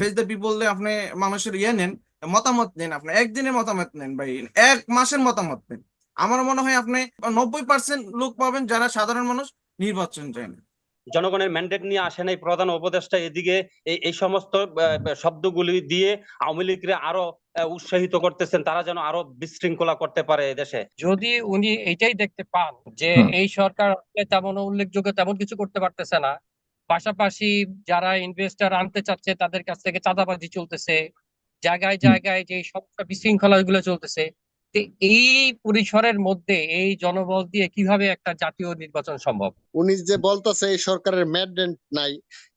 Face the people আপনি মানুষের ইয়ে নেন মতামত নেন আপনি একদিনের মতামত নেন ভাই এক মাসের মতামত নেন। আমার মনে হয় আপনি নব্বই পার্সেন্ট লোক পাবেন যারা সাধারণ মানুষ নির্বাচন চায় না। জনগণের ম্যান্ডেট নিয়ে আসেন এই প্রধান উপদেষ্টা এদিকে এই সমস্ত শব্দগুলি দিয়ে আওয়ামী লীগকে আরও উৎসাহিত করতেছেন তারা যেন আরও বিশৃঙ্খলা করতে পারে দেশে। যদি উনি এটাই দেখতে পান যে এই সরকার আসলে তেমন উল্লেখযোগ্য তেমন কিছু করতে পারতেছে না পাশাপাশি যারা ইনভেস্টর আনতে চাচ্ছে তাদের কাছ থেকে চাঁদাবাজি চলতেছে জায়গায় জায়গায় যে সমস্যা বিশৃঙ্খলা গুলো চলতেছে এই পরিসরের মধ্যে এই জনবল দিয়ে কীভাবে একটা জাতীয় নির্বাচন সম্ভব? উনি যে বলতেছে এই সরকারের ম্যান্ডেট নাই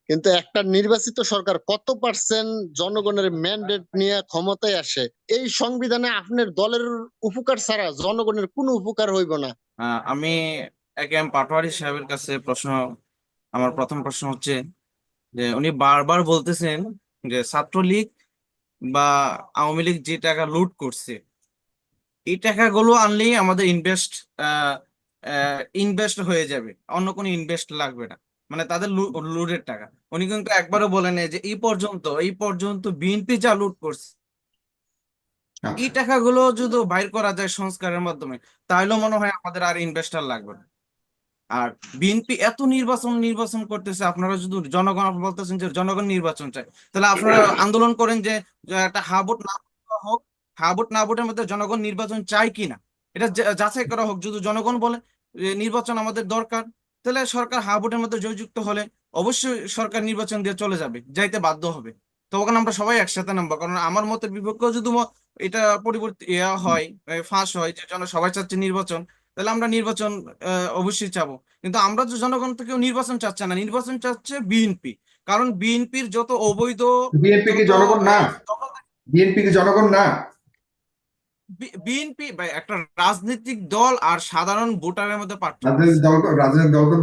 কিন্তু একটা নির্বাচিত সরকার কত পার্সেন্ট জনগণের ম্যান্ডেট নিয়ে ক্ষমতায় আসে? এই সংবিধানে আপনার দলের উপকার ছাড়া জনগণের কোনো উপকার হইব না। আমি এক এম পাটোয়ারি সাহেবের কাছে প্রশ্ন আমার প্রথম প্রশ্ন হচ্ছে যে উনি বারবার বলতেছেন যে ছাত্রলীগ বা আওয়ামী লীগ যে টাকা লুট করছে এই টাকাগুলো আনলেই আমাদের ইনভেস্ট ইনভেস্ট হয়ে যাবে। অন্য কোনো ইনভেস্ট লাগবে না। মানে তাদের লুটের টাকা। উনি কিন্তু একবারও বলেন নাই যে এই পর্যন্ত এই পর্যন্ত বিএনপি যা লুট করছে এই টাকাগুলো যদি বাইর করা যায় সংস্কারের মাধ্যমে তাহলে মনে হয় আমাদের আর ইনভেস্টার লাগবে না। আর বিএনপি এত নির্বাচন নির্বাচন করতেছে, আপনারা যদি জনগণ বলতেছেন যে জনগণ নির্বাচন চায়, তাহলে আপনারা আন্দোলন করেন যে একটা হা ভোট না হোক, হা ভোট না ভোটের মধ্যে জনগণ নির্বাচন চায় কিনা? এটা যাচাই করা হোক, যদি জনগণ বলে নির্বাচন আমাদের দরকার, তাহলে সরকার হা ভোটের মধ্যে জয়যুক্ত হলে অবশ্যই সরকার নির্বাচন দিয়ে চলে যাবে, যাইতে বাধ্য হবে। তখন আমরা সবাই একসাথে নামবো, কারণ আমার মতের বিপক্ষেও যদি এটা পরিবর্তন হয় ফাঁস হয়, যে জন সবাই চাচ্ছে নির্বাচন তাহলে আমরা নির্বাচন অবশ্যই চাবো। কিন্তু আমরা তো জনগণ থেকেও নির্বাচন চাচ্ছে না। নির্বাচন চাচ্ছে বিএনপি। কারণ বিএনপির যত অবৈধ বিএনপি কি জনগণ না? বিএনপি কি জনগণ না? বিএনপি একটা রাজনৈতিক দল আর সাধারণ ভোটারের মধ্যে পার্থক্য। রাজনৈতিক দল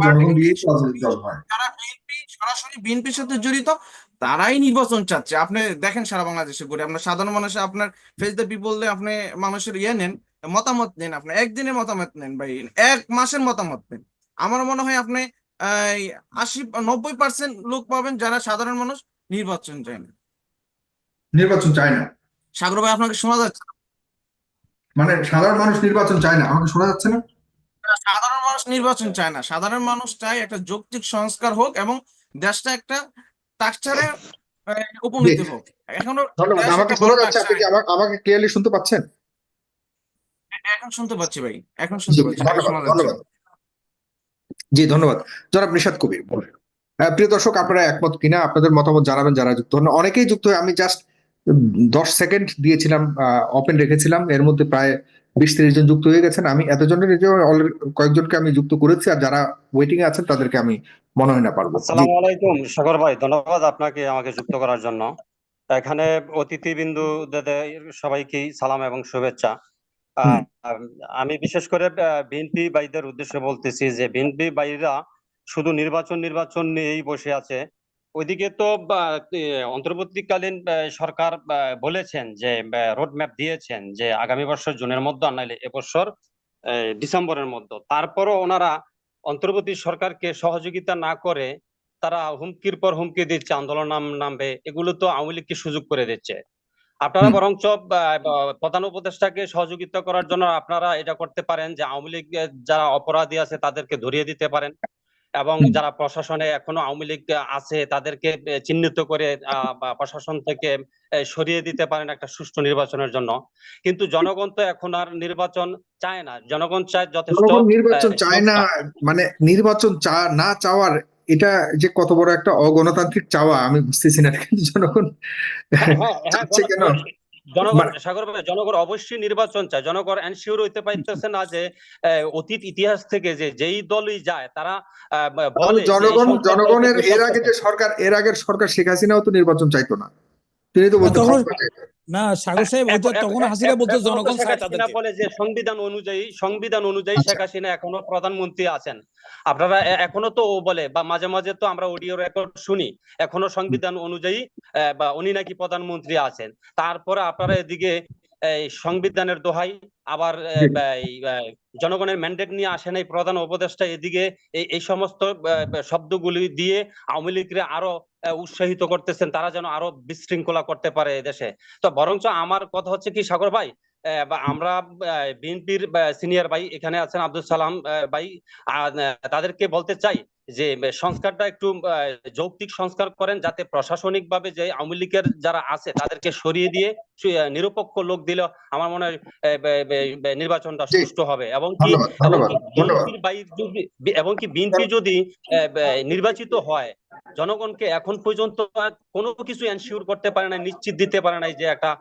জনগণ দিয়েই রাজনৈতিক দল হয়। যারা বিএনপি সরাসরি বিএনপির সাথে জড়িত তারাই নির্বাচন চাচ্ছে। আপনি দেখেন সারা বাংলাদেশে ঘুরে। আপনার সাধারণ মানুষ আপনার ফেস দ্য পিপল আপনি মানুষের ইয়ে নেন। মতামত নেন আপনি একদিনের মতামত নেন ভাই এক মাসের মতামত নেন। আমার মনে হয় আপনি আশি নব্বই পার্সেন্ট লোক পাবেন যারা সাধারণ মানুষ নির্বাচন চায় না। নির্বাচন চায় না। সাগর ভাই আপনাকে শোনা যাচ্ছে? মানে সাধারণ মানুষ নির্বাচন চায় না আমাকে শোনা যাচ্ছে না? সাধারণ মানুষ নির্বাচন চায় না। সাধারণ মানুষ চায় একটা যৌক্তিক সংস্কার হোক এবং দেশটা একটা স্ট্রাকচারে উপনীত হোক। এখনও আমাকে শোনা যাচ্ছে আপনি আমাকে ক্লিয়ারলি শুনতে পাচ্ছেন? এখন শুনতে পাচ্ছি ভাই এখন শুনতে পাচ্ছি। ধন্যবাদ জি ধন্যবাদ। জনাব নিশাদ কবির বলুন। প্রিয় দর্শক আপনারা একমত কিনা? আপনাদের মতামত জানাবেন যারা যুক্ত হন। অনেকেই যুক্ত হয়ে আমি জাস্ট দশ সেকেন্ড দিয়েছিলাম ওপেন রেখেছিলাম। এর মধ্যে প্রায় বিশ তিরিশ জন যুক্ত হয়ে গেছেন। আমি এতজনের কয়েকজনকে আমি যুক্ত করেছি আর যারা ওয়েটিং এ আছেন তাদেরকে আমি মনে হয় না পারব আসসালামু আলাইকুম সাগর ভাই। ধন্যবাদ আপনাকে আমাকে যুক্ত করার জন্য। এখানে অতিথি অতিথিবৃন্দু সবাইকেই সালাম এবং শুভেচ্ছা। আমি বিশেষ করে বিএনপি বাইদের উদ্দেশ্যে বলতেছি যে, বিএনপি ভাইরা শুধু নির্বাচন নির্বাচন নিয়েই বসে আছে। ওইদিকে তো অন্তর্বর্তীকালীন সরকার বলেছেন যে রোড ম্যাপ দিয়েছেন যে, আগামী বছর জুনের মধ্যে নাইলে এবছর ডিসেম্বরের মধ্যে। তারপরও ওনারা অন্তর্বর্তী সরকারকে সহযোগিতা না করে তারা হুমকির পর হুমকি দিচ্ছে, আন্দোলন নাম, নামবে। এগুলো তো আওয়ামী লীগকে সুযোগ করে দিচ্ছে। আপনারা। বরঞ্চ প্রধান উপদেষ্টাকে সহযোগিতা করার জন্য আপনারা এটা করতে পারেন যে আওয়ামী লীগ যারা অপরাধী আছে তাদেরকে ধরিয়ে দিতে পারেন এবং যারা প্রশাসনে এখনও আওয়ামী লীগ আছে তাদেরকে চিহ্নিত করে আহ, প্রশাসন থেকে সরিয়ে দিতে পারেন একটা সুষ্ঠু নির্বাচনের জন্য। কিন্তু জনগণ তো এখন আর নির্বাচন চায় না। জনগণ চায় যথেষ্ট নির্বাচন চায় না। মানে নির্বাচন না চাওয়ার এটা যে কত বড় একটা অগণতান্ত্রিক চাওয়া আমি বুঝতেছি না কিন্তু জনগণ হ্যাঁ, হ্যাঁ, হ্যাঁ, চাচ্ছে কেন? জনগণ মানে- সাগর ভাই, জনগণ অবশ্যই নির্বাচন চায়। জনগণ এনশিওর হইতে পারতেছে না যে আহ, অতীত ইতিহাস থেকে যে যেই দলই যায় তারা জনগণ জনগণের এর আগে যে সরকার- এর আগের সরকার শেখ হাসিনাও তো নির্বাচন চাইতো না। তিনি তো চাইতো। না সাগর সাহেব তখন হাসিনা বলতে জনগণ বলে যে সংবিধান অনুযায়ী সংবিধান অনুযায়ী আচ্ছা। শেখ হাসিনা এখনও প্রধানমন্ত্রী আছেন। আপনারা এখনও তো ও বলে বা মাঝে মাঝে তো আমরা অডিও রেকর্ড শুনি এখনও সংবিধান অনুযায়ী আহ, বা উনি নাকি প্রধানমন্ত্রী আছেন। তারপরে আপনারা এদিকে এই সংবিধানের দোহাই আবার জনগণের ম্যান্ডেট নিয়ে আসেন এই প্রধান উপদেষ্টা এদিকে এই সমস্ত শব্দগুলি দিয়ে আওয়ামী লীগকে আরও উৎসাহিত করতেছেন তারা যেন আরও বিশৃঙ্খলা করতে পারে এদেশে তো বরঞ্চ আমার কথা হচ্ছে কি সাগর ভাই আহ, বা আমরা বিএনপির সিনিয়র ভাই এখানে আছেন আব্দুল সালাম ভাই তাদেরকে বলতে চাই যে সংস্কারটা একটু যৌক্তিক সংস্কার করেন যাতে প্রশাসনিক ভাবে যে আওয়ামী লীগের যারা আছে তাদেরকে সরিয়ে দিয়ে নিরপেক্ষ লোক দিলে আমার মনে হয় নির্বাচনটা। সুষ্ঠু হবে। এবং কি এবং কি বিএনপি যদি নির্বাচিত হয় জনগণকে এখন পর্যন্ত কোনো কিছু এনশিওর করতে পারে না নিশ্চিত দিতে পারে না যে একটা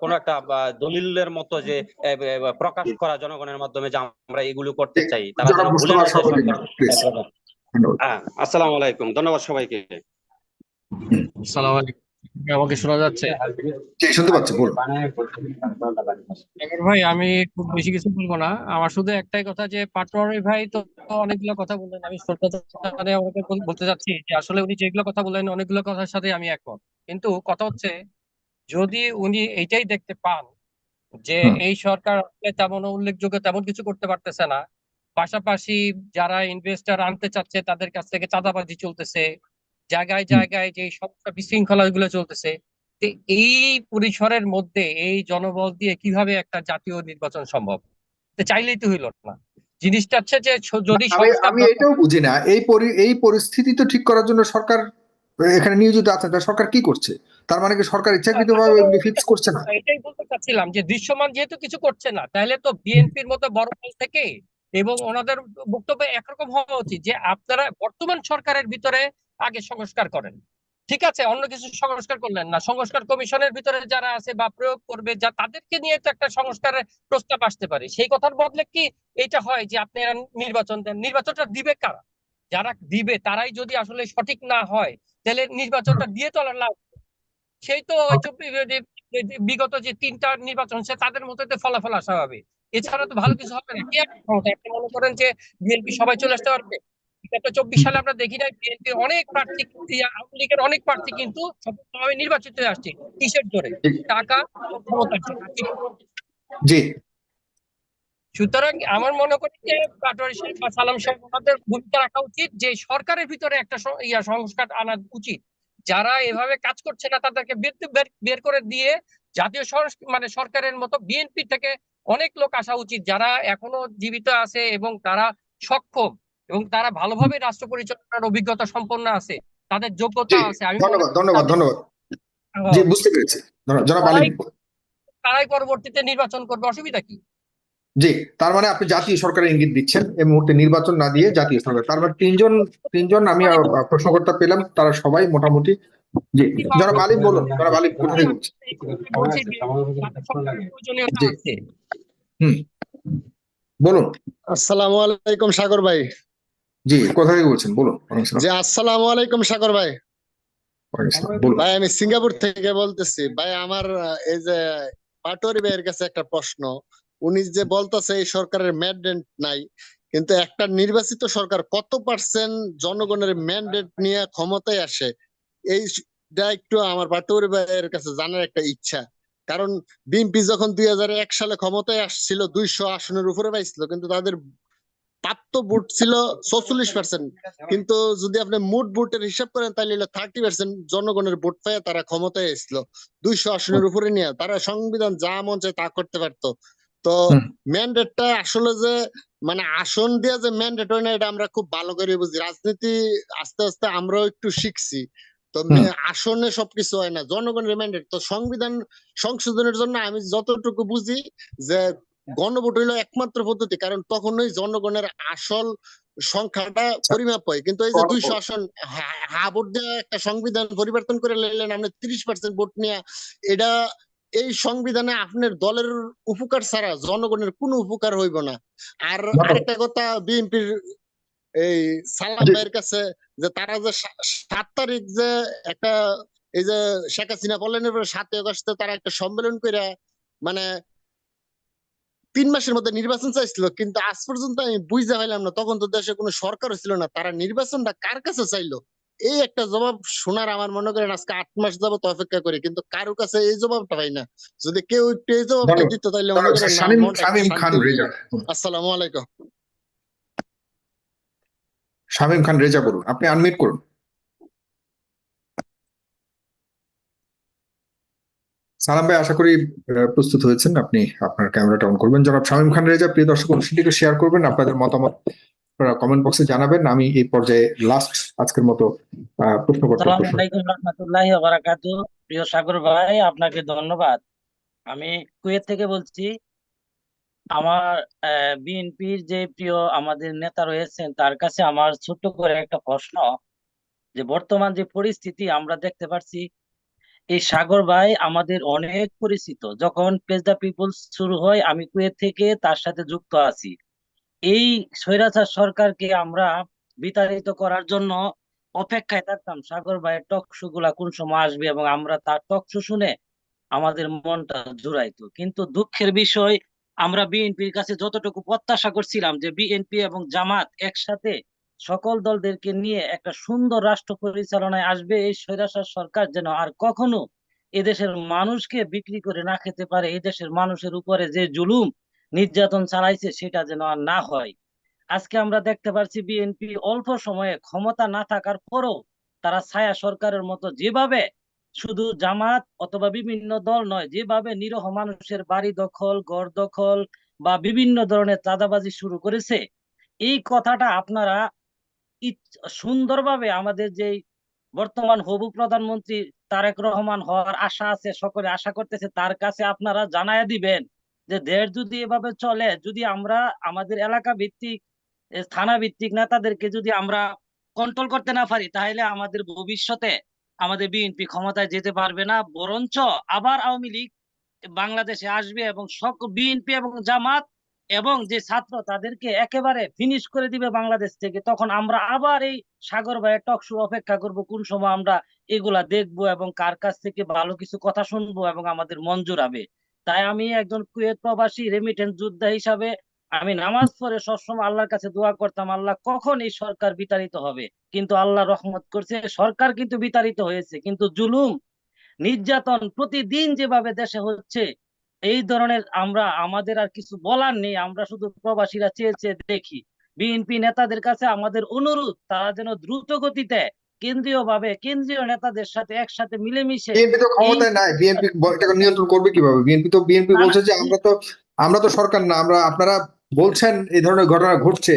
কোনো একটা দলিলের মতো যে প্রকাশ করা জনগণের মাধ্যমে যে আমরা এগুলো করতে চাই তারা যেন ভুলে হ্যাঁ আসসালামু আলাইকুম ধন্যবাদ সবাইকে। আলাইকুম। আমাকে শোনা যাচ্ছে? শুনতে পাচ্ছি বলুন। ভাই আমি খুব বেশি কিছু বলব না। আমার শুধু একটাই কথা যে পাটোয়ারি ভাই তো অনেকগুলো কথা বললেন। আমি সত্যতা মানে ওনাকে বলতে চাচ্ছি যে আসলে উনি যেগুলো কথা বললেন অনেকগুলো কথার সাথে আমি একমত। কিন্তু কথা হচ্ছে যদি উনি এইটাই দেখতে পান যে এই সরকার তেমন উল্লেখযোগ্য তেমন কিছু করতে পারতেছে না পাশাপাশি যারা ইনভেস্টর আনতে চাচ্ছে তাদের কাছ থেকে চাঁদাবাজি চলতেছে জায়গায় জায়গায় যে সমস্যা বিশৃঙ্খলা গুলো চলতেছে এই পরিসরের মধ্যে এই জনবল দিয়ে কীভাবে একটা জাতীয় নির্বাচন সম্ভব? চাইলেই তো হইল না। জিনিসটা হচ্ছে যে যদি আমি এটাও বুঝি না। এই এই পরিস্থিতি তো ঠিক করার জন্য সরকার এখানে নিয়োজিত আছে তা সরকার কি করছে? তার মানে কি সরকার ইচ্ছাকৃতভাবে এগুলি ফিক্স করছে না? এটাই বলতে চাচ্ছিলাম যে দৃশ্যমান যেহেতু কিছু করছে না তাহলে তো বিএনপির মতো বড় দল থেকে এবং ওনাদের বক্তব্য একরকম হওয়া উচিত যে আপনারা বর্তমান সরকারের ভিতরে আগে সংস্কার করেন। ঠিক আছে? অন্য কিছু সংস্কার করলেন না। সংস্কার কমিশনের ভিতরে যারা আছে বা প্রয়োগ করবে, যা তাদেরকে নিয়ে তো একটা সংস্কারের প্রস্তাব আসতে পারে। সেই কথার বদলে কি এটা হয় যে আপনি নির্বাচন দেন? নির্বাচনটা দিবে কারা? যারা দিবে, তারাই যদি আসলে সঠিক না হয়, তাহলে নির্বাচনটা দিয়ে তো লাভ। সেই তো যে বিগত যে তিনটা নির্বাচন সে তাদের মতো ফলাফল আসা হবে। এছাড়া তো ভালো কিছু হবে না। কি একটা আপনি মনে করেন যে বিএনপি সবাই চলে আসতে পারবে। বিগত চব্বিশ সালে আমরা দেখি নাই বিএনপি অনেক প্রার্থী আওয়ামী লীগের অনেক প্রার্থী কিন্তু সফলভাবে নির্বাচিত হয়ে আসছে কিসের জোরে? টাকা ক্ষমতার জি। সুতরাং আমার মনে করি যে পাটোয়ারি সাহেব বা সালাম সাহেব ভূমিকা রাখা উচিত যে সরকারের ভিতরে একটা ইয়া সংস্কার আনা উচিত। যারা এভাবে কাজ করছে না তাদেরকে বের করে দিয়ে জাতীয় মানে সরকারের মতো বিএনপি থেকে অনেক লোক আসা উচিত যারা এখনও জীবিত আছে এবং তারা সক্ষম এবং তারা ভালোভাবে রাষ্ট্র পরিচালনার অভিজ্ঞতা সম্পন্ন আছে তাদের যোগ্যতা আছে। আমি ধন্যবাদ ধন্যবাদ ধন্যবাদ। জি বুঝতে পেরেছি। জনাব আলী তারাই পরবর্তীতে নির্বাচন করবে অসুবিধা কি? জি তার মানে আপনি জাতীয় সরকারের ইঙ্গিত দিচ্ছেন এই মুহূর্তে নির্বাচন না দিয়ে জাতীয় সরকার। তার মানে তিনজন তিনজন আমি প্রশ্নকর্তা পেলাম তারা সবাই মোটামুটি জি জনাব আলিম বলুন জনাব আলিম কোথা থেকে যে জি। আছে বলুন। আসসালামু আলাইকুম সাগর ভাই। জি কোথা থেকে বলছেন? বলুন ওয়ালাইকুম আসসালাম। জি আসসালামু আলাইকুম সাগর ভাই। ভাই আমি সিঙ্গাপুর থেকে বলতেছি। ভাই আমার এই যে পাটোয়ারি ভাইয়ের কাছে একটা প্রশ্ন। উনি যে বলতেছে এই সরকারের ম্যান্ডেট নাই, কিন্তু একটা নির্বাচিত সরকার কত পার্সেন্ট জনগণের ম্যান্ডেট নিয়ে ক্ষমতায় আসে এইটা একটু আমার পাটোয়ারি ভাইয়ের কাছে জানার একটা ইচ্ছা। কারণ বিএনপি যখন দুই সালে ক্ষমতায় আসছিল, দুইশো আসনের উপরে পাইছিল, কিন্তু তাদের প্রাপ্ত ভোট ছিল চৌচল্লিশ পার্সেন্ট কিন্তু যদি আপনি মোট ভোটের হিসাব করেন, তাহলে থার্টি পার্সেন্ট জনগণের ভোট পেয়ে তারা ক্ষমতায় এসেছিল। দুইশো আসনের উপরে নিয়ে তারা সংবিধান যা মন চায় তা করতে পারতো। তো। ম্যান্ডেটটা আসলে যে মানে আসন দিয়ে যে ম্যান্ডেট হয় না এটা আমরা খুব ভালো করে বুঝি। রাজনীতি আস্তে আস্তে আমরাও একটু শিখছি। তো আসনে সবকিছু হয় না জনগণের ম্যান্ডেট তো সংবিধান সংশোধনের জন্য আমি যতটুকু বুঝি যে গণভোট হইল একমাত্র পদ্ধতি কারণ তখনই জনগণের আসল সংখ্যাটা পরিমাপ হয়। কিন্তু এই যে দুইশো আসন হা- ভোট দিয়ে একটা সংবিধান পরিবর্তন করে লাইলেন আপনি তিরিশ পার্সেন্ট ভোট নিয়ে এটা এই সংবিধানে আপনার দলের উপকার ছাড়া জনগণের কোনো উপকার হইব না। আর আরেকটা কথা বিএনপির এই সালাম ভাইয়ের কাছে যে তারা যে সাত তারিখ যে একটা এই যে শেখ হাসিনা পরে সাতই আগস্টে তারা একটা সম্মেলন করে মানে তিন মাসের মধ্যে নির্বাচন চাইছিল কিন্তু আজ পর্যন্ত আমি বুঝতে পারলাম না তখন তো দেশে কোনো সরকার ছিল না তারা নির্বাচনটা কার কাছে চাইলো? এই একটা জবাব শোনার আমার মনে করেন আজকে আট মাস যাবত অপেক্ষা করি কিন্তু কারও কাছে এই জবাবটা পাই না। যদি কেউ একটু এই জবাবটা দিত তাহলে। করেন আসসালামু আলাইকুম। শামীম খান রেজা বলুন। আপনি আনমিট করুন। সালাম ভাই আশা করি প্রস্তুত হয়েছেন। আপনি আপনার ক্যামেরাটা অন করবেন। জনাব শামীম খান রেজা প্রিয় দর্শক অনুষ্ঠানটিকে শেয়ার করবেন। আপনাদের মতামত কমেন্ট বক্সে জানাবেন আমি এই পর্যায়ে লাস্ট আজকের মতো প্রশ্ন করতে প্রিয় সাগর ভাই আপনাকে ধন্যবাদ। আমি কুয়েত থেকে বলছি আমার বিএনপির যে প্রিয় আমাদের নেতা রয়েছেন তার কাছে আমার ছোট্ট করে একটা প্রশ্ন যে বর্তমান যে পরিস্থিতি আমরা দেখতে পাচ্ছি এই সাগর ভাই আমাদের অনেক পরিচিত। যখন পেজ দ্য পিপলস শুরু হয় আমি কুয়েত থেকে তার সাথে যুক্ত আছি। এই স্বৈরাচার সরকারকে আমরা বিতাড়িত করার জন্য অপেক্ষায় থাকতাম। সাগর ভাইয়ের টক শো গুলা কোন সময় আসবে এবং আমরা তার টক শো শুনে আমাদের মনটা জুড়াইতো। কিন্তু দুঃখের বিষয়, আমরা বিএনপির কাছে যতটুকু প্রত্যাশা করছিলাম যে বিএনপি এবং জামাত একসাথে সকল দলদেরকে নিয়ে একটা সুন্দর রাষ্ট্র পরিচালনায় আসবে, এই স্বৈরাচার সরকার যেন আর কখনো এদেশের মানুষকে বিক্রি করে না খেতে পারে, এদেশের মানুষের উপরে যে জুলুম নির্যাতন চালাইছে সেটা যেন আর না হয়। আজকে আমরা দেখতে পাচ্ছি বিএনপি অল্প সময়ে ক্ষমতা না থাকার পরও তারা ছায়া সরকারের মতো যেভাবে শুধু জামাত অথবা বিভিন্ন দল নয়, যেভাবে নিরহ মানুষের বাড়ি দখল গড় দখল বা বিভিন্ন ধরনের চাঁদাবাজি শুরু করেছে, এই কথাটা আপনারা সুন্দরভাবে আমাদের যেই বর্তমান হবু প্রধানমন্ত্রী তারেক রহমান হওয়ার আশা আছে, সকলে আশা করতেছে, তার কাছে আপনারা জানায়া দিবেন। যে দেশ যদি এভাবে চলে, যদি আমরা আমাদের এলাকা ভিত্তিক থানা ভিত্তিক নেতাদেরকে যদি আমরা কন্ট্রোল করতে না পারি, তাহলে আমাদের ভবিষ্যতে আমাদের বিএনপি ক্ষমতায় যেতে পারবে না। বরঞ্চ আবার আওয়ামী লীগ বাংলাদেশে আসবে এবং সক বিএনপি এবং জামাত এবং যে ছাত্র তাদেরকে একেবারে ফিনিশ করে দিবে বাংলাদেশ থেকে, তখন আমরা আবার এই সাগর ভাইয়ের টক শো অপেক্ষা করব, কোন সময় আমরা এগুলা দেখব এবং কার কাছ থেকে ভালো কিছু কথা শুনব এবং আমাদের মন জুড়াবে। তাই আমি একজন কুয়েত প্রবাসী রেমিটেন্স যোদ্ধা হিসাবে আমি নামাজ পড়ে সবসময় আল্লাহর কাছে দোয়া করতাম, আল্লাহ কখন এই সরকার বিতাড়িত হবে? কিন্তু আল্লাহ রহমত করছে, সরকার কিন্তু বিতাড়িত হয়েছে। কিন্তু জুলুম, নির্যাতন প্রতিদিন যেভাবে দেশে হচ্ছে, এই ধরনের আমরা, আমাদের আর কিছু বলার নেই। আমরা শুধু প্রবাসীরা চেয়ে চেয়ে দেখি। বিএনপি নেতাদের কাছে আমাদের অনুরোধ, তারা যেন দ্রুত গতিতে কেন্দ্রীয় ভাবে কেন্দ্রীয় নেতাদের সাথে একসাথে মিলেমিশে বিএনপি তো ক্ষমতায় নাই। বিএনপি এটাকে নিয়ন্ত্রণ করবে কীভাবে? বিএনপি তো বিএনপি বলছে যে আমরা তো আমরা তো সরকার না। আমরা আপনারা বলছেন এই ধরনের ঘটনা ঘটছে।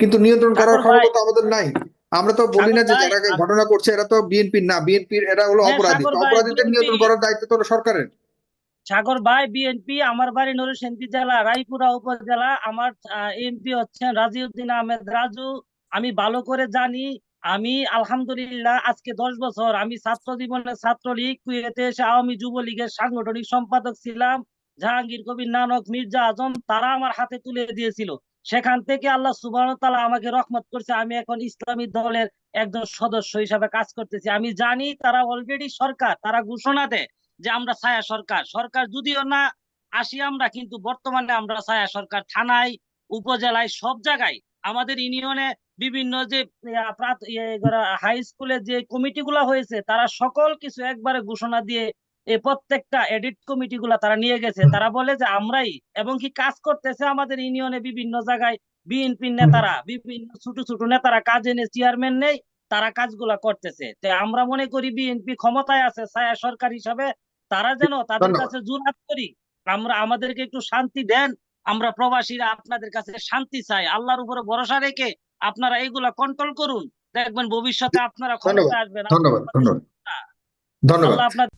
কিন্তু নিয়ন্ত্রণ করার ক্ষমতা তো আমাদের নাই। আমরা তো বলি না যে যারা ঘটনা করছে এরা তো বিএনপির না। বিএনপির এরা হলো হ্যাঁ, অপরাধী। অপরাধীদের নিয়ন্ত্রণ করার দায়িত্ব তো সরকারের। সাগর ভাই বিএনপি আমার বাড়ি নরসিংদী জেলা রায়পুরা উপজেলা আমার এমপি হচ্ছেন রাজিউদ্দিন আহমেদ রাজু। আমি ভালো করে জানি আমি আলহামদুলিল্লাহ আজকে দশ বছর আমি ছাত্র জীবনে ছাত্রলীগ, কুয়েতে এসে আওয়ামী যুবলীগের সাংগঠনিক সম্পাদক ছিলাম, জাহাঙ্গীর কবির নানক, মির্জা আজম, তারা আমার হাতে তুলে দিয়েছিল। সেখান থেকে আল্লাহ সুবাহ তাআলা আমাকে রহমত করছে, আমি এখন ইসলামী দলের একজন সদস্য হিসাবে কাজ করতেছি। আমি জানি তারা অলরেডি সরকার, তারা ঘোষণা দেয় যে আমরা ছায়া সরকার। সরকার যদিও না আসি আমরা, কিন্তু বর্তমানে আমরা ছায়া সরকার থানায়, উপজেলায়, সব জায়গায়। আমাদের ইউনিয়নে বিভিন্ন যে হাই স্কুলে যে কমিটি গুলা হয়েছে তারা সকল কিছু একবারে ঘোষণা দিয়ে এই প্রত্যেকটা এডিট কমিটি গুলা তারা নিয়ে গেছে। তারা বলে যে আমরাই এবং কি কাজ করতেছে আমাদের ইউনিয়নে বিভিন্ন জায়গায় বিএনপি নেতারা বিভিন্ন ছোট ছোট নেতারা কাজ এনে চেয়ারম্যান নেই তারা কাজগুলা করতেছে। তো আমরা মনে করি বিএনপি ক্ষমতায় আছে ছায়া সরকার হিসাবে তারা যেন তাদের। কাছে জুরাত করি। আমরা আমাদেরকে একটু শান্তি দেন আমরা প্রবাসীরা আপনাদের কাছে শান্তি চাই আল্লাহর উপরে ভরসা রেখে আপনারা এইগুলা কন্ট্রোল করুন। দেখবেন ভবিষ্যতে আপনারা ক্ষমতা আসবেন। ধন্যবাদ ধন্যবাদ। ধন্যবাদ। আপনার